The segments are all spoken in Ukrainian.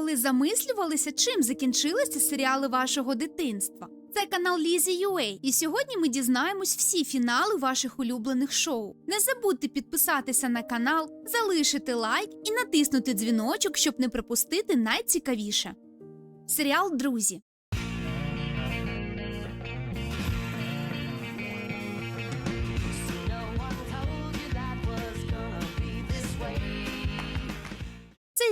коли замислювалися, чим закінчилися серіали вашого дитинства? Це канал Лізі UA, і сьогодні ми дізнаємось всі фінали ваших улюблених шоу. Не забудьте підписатися на канал, залишити лайк і натиснути дзвіночок, щоб не пропустити найцікавіше. Серіал Друзі.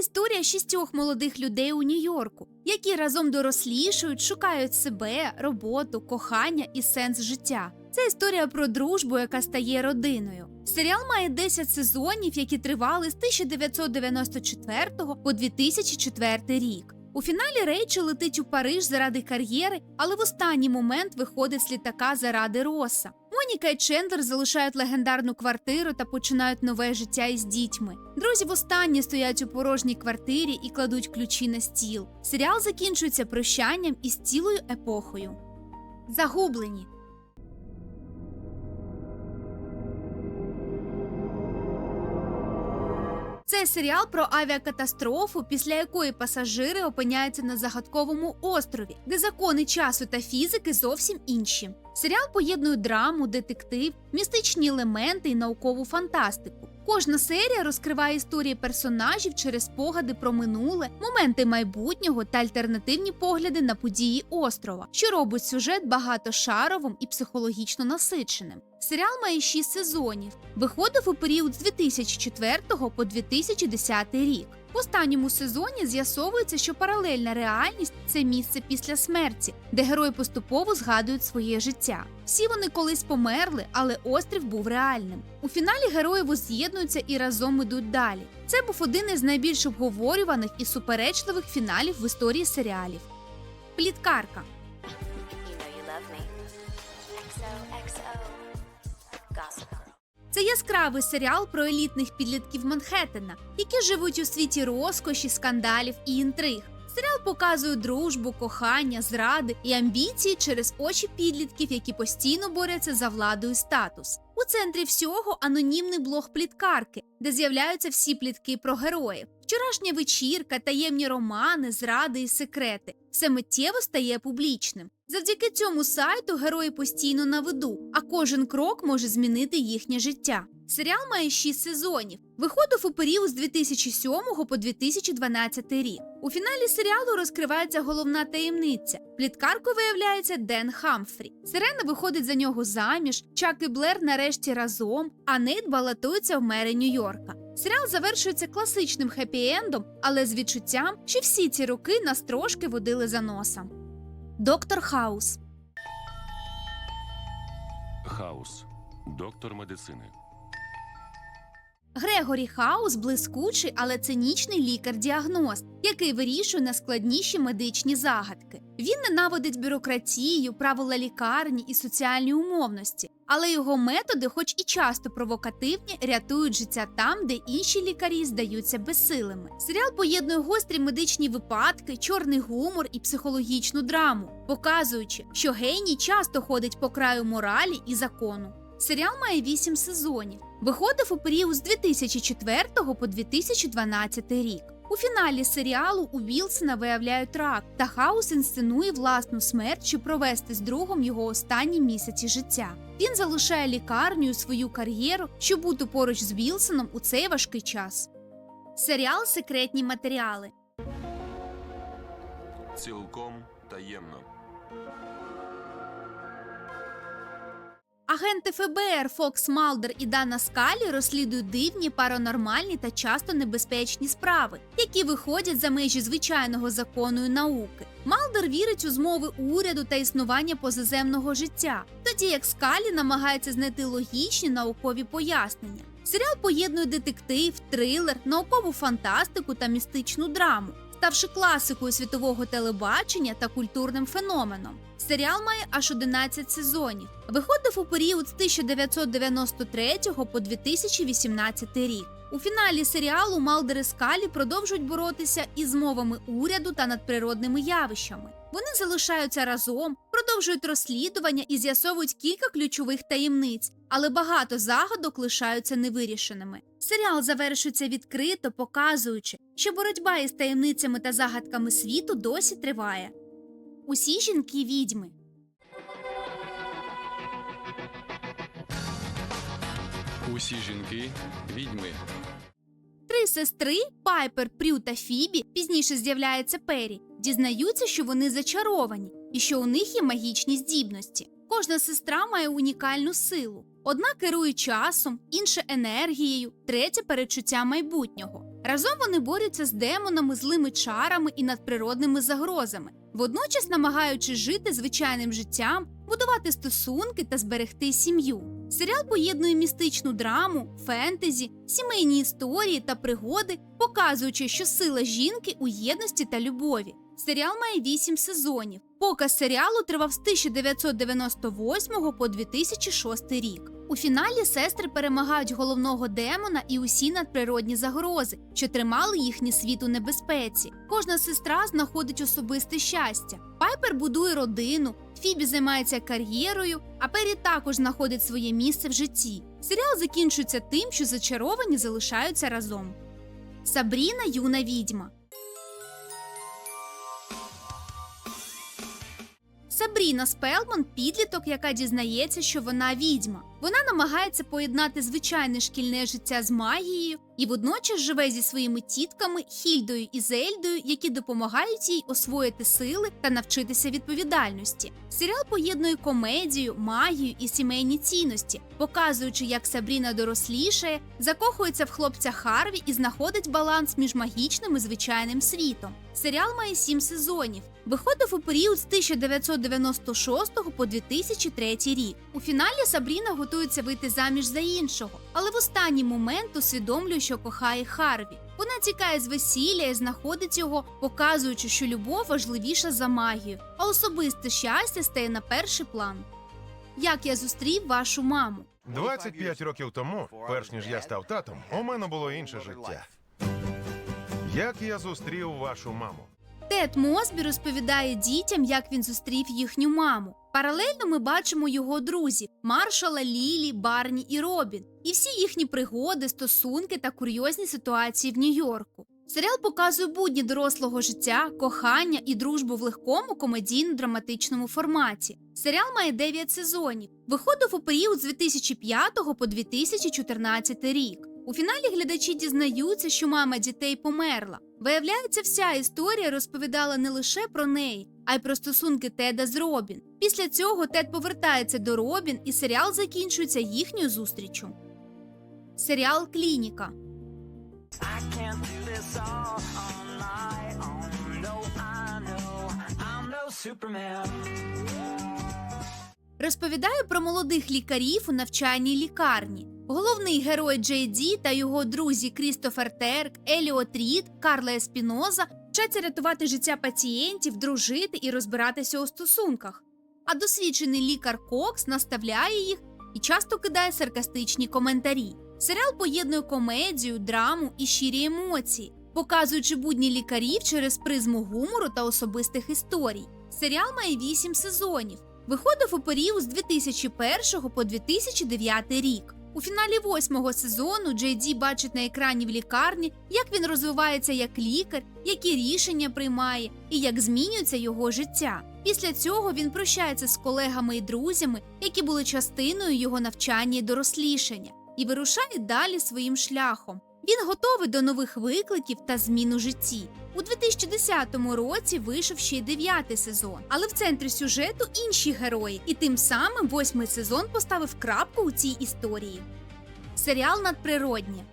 Історія шістьох молодих людей у Нью-Йорку, які разом дорослішують, шукають себе, роботу, кохання і сенс життя. Це історія про дружбу, яка стає родиною. Серіал має 10 сезонів, які тривали з 1994 по 2004 рік. У фіналі Рейчел летить у Париж заради кар'єри, але в останній момент виходить з літака заради Роса. Моніка і Чендлер залишають легендарну квартиру та починають нове життя із дітьми. Друзі востаннє стоять у порожній квартирі і кладуть ключі на стіл. Серіал закінчується прощанням із цілою епохою. Загублені. Це серіал про авіакатастрофу, після якої пасажири опиняються на загадковому острові, де закони часу та фізики зовсім інші. Серіал поєднує драму, детектив, містичні елементи і наукову фантастику. Кожна серія розкриває історії персонажів через спогади про минуле, моменти майбутнього та альтернативні погляди на події острова, що робить сюжет багатошаровим і психологічно насиченим. Серіал має 6 сезонів. Виходив у період з 2004 по 2010 рік. В останньому сезоні з'ясовується, що паралельна реальність це місце після смерті, де герої поступово згадують своє життя. Всі вони колись померли, але острів був реальним. У фіналі герої воз'єднуються і разом ідуть далі. Це був один із найбільш обговорюваних і суперечливих фіналів в історії серіалів. Пліткарка. You know you love me. XOXO. Gossip. Це яскравий серіал про елітних підлітків Манхеттена, які живуть у світі розкоші, скандалів і інтриг. Серіал показує дружбу, кохання, зради і амбіції через очі підлітків, які постійно борються за владу і статус. У центрі всього анонімний блог пліткарки, де з'являються всі плітки про героїв. Вчорашня вечірка, таємні романи, зради і секрети. Все миттєво стає публічним. Завдяки цьому сайту герої постійно на виду, а кожен крок може змінити їхнє життя. Серіал має 6 сезонів. Виходив у період з 2007 по 2012 рік. У фіналі серіалу розкривається головна таємниця. Пліткаркою виявляється Ден Хамфрі. Сирена виходить за нього заміж, Чак і Блер нарешті разом, а Нейт балотується в мери Нью-Йорка. Серіал завершується класичним хеппі-ендом, але з відчуттям, що всі ці роки нас трошки водили за носа. Доктор Хаус. Хаус. Доктор медицини. Грегорі Хаус блискучий, але цинічний лікар-діагност, який вирішує найскладніші медичні загадки. Він ненавидить бюрократію, правила лікарні і соціальні умовності, але його методи, хоч і часто провокативні, рятують життя там, де інші лікарі здаються безсилими. Серіал поєднує гострі медичні випадки, чорний гумор і психологічну драму, показуючи, що геній часто ходить по краю моралі і закону. Серіал має 8 сезонів. Виходив у період з 2004 по 2012 рік. У фіналі серіалу у Вілсона виявляють рак, та Хаус інсценує власну смерть, щоб провести з другом його останні місяці життя. Він залишає лікарню свою кар'єру, щоб бути поруч з Вілсоном у цей важкий час. Серіал Секретні матеріали. Цілком таємно. Агенти ФБР Фокс Малдер і Дана Скалі розслідують дивні, паранормальні та часто небезпечні справи, які виходять за межі звичайного закону і науки. Малдер вірить у змови уряду та існування позаземного життя, тоді як Скалі намагається знайти логічні наукові пояснення. Серіал поєднує детектив, трилер, наукову фантастику та містичну драму, ставши класикою світового телебачення та культурним феноменом. Серіал має аж 11 сезонів. Виходив у період з 1993 по 2018 рік. У фіналі серіалу Малдер і Скалі продовжують боротися із мовами уряду та надприродними явищами. Вони залишаються разом, продовжують розслідування і з'ясовують кілька ключових таємниць, але багато загадок лишаються невирішеними. Серіал завершується відкрито, показуючи, що боротьба із таємницями та загадками світу досі триває. Усі жінки відьми. Усі жінки відьми. Три сестри Пайпер, Прю та Фібі пізніше з'являється Пері, дізнаються, що вони зачаровані і що у них є магічні здібності. Кожна сестра має унікальну силу. Одна керує часом, інша енергією, третя перечуття майбутнього. Разом вони борються з демонами, злими чарами і надприродними загрозами, водночас намагаючись жити звичайним життям, будувати стосунки та зберегти сім'ю. Серіал поєднує містичну драму, фентезі, сімейні історії та пригоди, показуючи, що сила жінки у єдності та любові. Серіал має 8 сезонів. Показ серіалу тривав з 1998 по 2006 рік. У фіналі сестри перемагають головного демона і усі надприродні загрози, що тримали їхній світ у небезпеці. Кожна сестра знаходить особисте щастя. Пайпер будує родину, Фібі займається кар'єрою, а Пері також знаходить своє місце в житті. Серіал закінчується тим, що зачаровані залишаються разом. Сабріна юна відьма. Сабріна Спелман підліток, яка дізнається, що вона відьма. Вона намагається поєднати звичайне шкільне життя з магією і водночас живе зі своїми тітками Хільдою і Зельдою, які допомагають їй освоїти сили та навчитися відповідальності. Серіал поєднує комедію, магію і сімейні цінності, показуючи, як Сабріна дорослішає, закохується в хлопця Харві і знаходить баланс між магічним і звичайним світом. Серіал має сім сезонів. Виходив у період з 1996 по 2003 рік. У фіналі Сабріна готується вийти заміж за іншого, але в останній момент усвідомлює, що кохає Харві. Вона тікає з весілля і знаходить його, показуючи, що любов важливіша за магію, а особисте щастя стає на перший план. Як я зустрів вашу маму? 25 років тому, перш ніж я став татом, у мене було інше життя. Як я зустрів вашу маму? Тед Мосбі розповідає дітям, як він зустрів їхню маму. Паралельно ми бачимо його друзів Маршала, Лілі, Барні і Робін, і всі їхні пригоди, стосунки та курйозні ситуації в Нью-Йорку. Серіал показує будні дорослого життя, кохання і дружбу в легкому комедійно-драматичному форматі. Серіал має 9 сезонів. Виходив у період з 2005 по 2014 рік. У фіналі глядачі дізнаються, що мама дітей померла. Виявляється, вся історія розповідала не лише про неї, а й про стосунки Теда з Робін. Після цього Тед повертається до Робін, і серіал закінчується їхньою зустрічю. Серіал Клініка. Розповідаю про молодих лікарів у навчальній лікарні. Головний герой Джей Ді та його друзі Крістофер Терк, Еліот Рід, Карла Еспіноза вчаться рятувати життя пацієнтів, дружити і розбиратися у стосунках. А досвідчений лікар Кокс наставляє їх і часто кидає саркастичні коментарі. Серіал поєднує комедію, драму і щирі емоції, показуючи будні лікарів через призму гумору та особистих історій. Серіал має 8 сезонів. Виходив у період з 2001 по 2009 рік. У фіналі восьмого сезону Джей Ді бачить на екрані в лікарні, як він розвивається як лікар, які рішення приймає і як змінюється його життя. Після цього він прощається з колегами і друзями, які були частиною його навчання і дорослішання, і вирушає далі своїм шляхом. Він готовий до нових викликів та змін у житті. У 2010 році вийшов ще й дев'ятий сезон, але в центрі сюжету інші герої, і тим самим восьмий сезон поставив крапку у цій історії. Серіал надприроднє.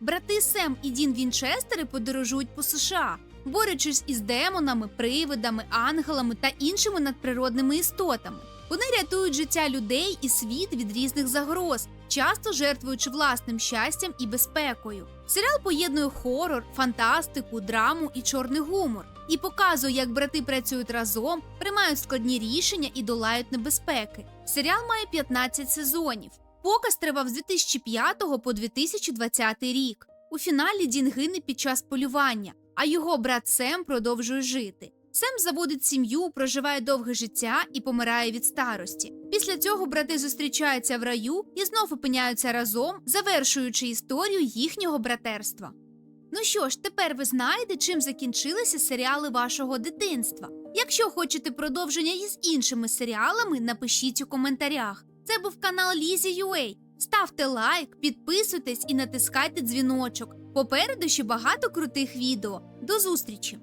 Брати Сем і Дін Вінчестери подорожують по США, борючись із демонами, привидами, ангелами та іншими надприродними істотами. Вони рятують життя людей і світ від різних загроз, часто жертвуючи власним щастям і безпекою. Серіал поєднує хорор, фантастику, драму і чорний гумор і показує, як брати працюють разом, приймають складні рішення і долають небезпеки. Серіал має 15 сезонів. Показ тривав з 2005 по 2020 рік. У фіналі Дін гине під час полювання, а його брат Сем продовжує жити. Сем заводить сім'ю, проживає довге життя і помирає від старості. Після цього брати зустрічаються в раю і знов опиняються разом, завершуючи історію їхнього братерства. Ну що ж, тепер ви знаєте, чим закінчилися серіали вашого дитинства. Якщо хочете продовження із іншими серіалами, напишіть у коментарях. Це був канал Лізі UA. Ставте лайк, підписуйтесь і натискайте дзвіночок. Попереду ще багато крутих відео. До зустрічі!